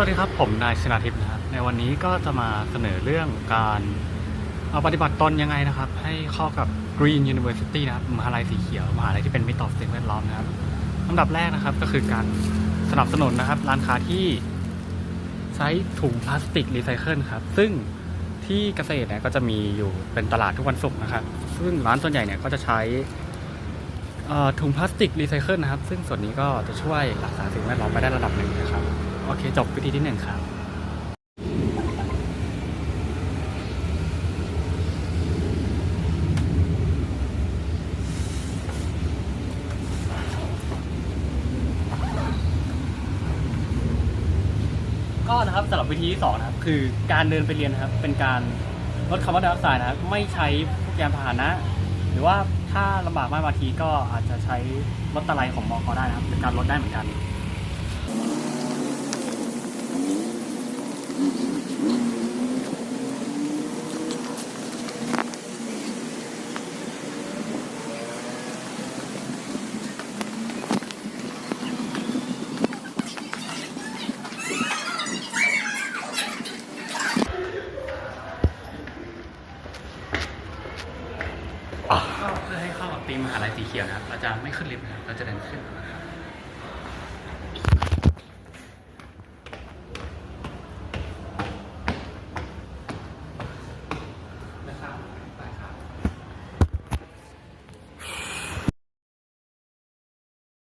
สวัสดีครับ ผมนายชนาทิพย์นะครับในวันนี้ก็จะมาเสนอเรื่องการเอาปฏิบัติตนยังไงนะครับ ให้เข้ากับ Green University นะครับมหาลัยสีเขียวมหาลัยที่เป็นมิตรต่อสิ่งแวดล้อมนะครับลำดับแรกนะครับก็คือการสนับสนุนนะครับร้านค้าที่ใช้ถุงพลาสติกรีไซเคิลครับ ซึ่งที่เกษตรเนี่ยก็จะมีอยู่เป็นตลาดทุกวันศุกร์นะครับ ซึ่งร้านส่วนใหญ่เนี่ยก็จะใช้ถุงพลาสติกรีไซเคิลนะครับ ซึ่งส่วนนี้ก็จะช่วยรักษาสิ่งแวดล้อมไปได้ระดับหนึ่งนะครับ โอเค จบวิธีที่หนึ่งครับก็นะครับสำหรับวิธีที่สองนะครับ คือการเดินไปเรียนนะครับ เป็นการลดคาร์บอนไดออกไซด์นะครับไม่ใช้พวกยานพาหนะ หรือว่าถ้าลำบากมากบางทีก็อาจจะใช้รถตะไลของมอก็ได้นะครับเป็นการลดได้เหมือนกัน เพื่อให้เข้ากับธีมมหาลัยสีเขียวนะครับ เราจะไม่ขึ้นลิฟต์นะครับเราจะเดินขึ้นนะครับ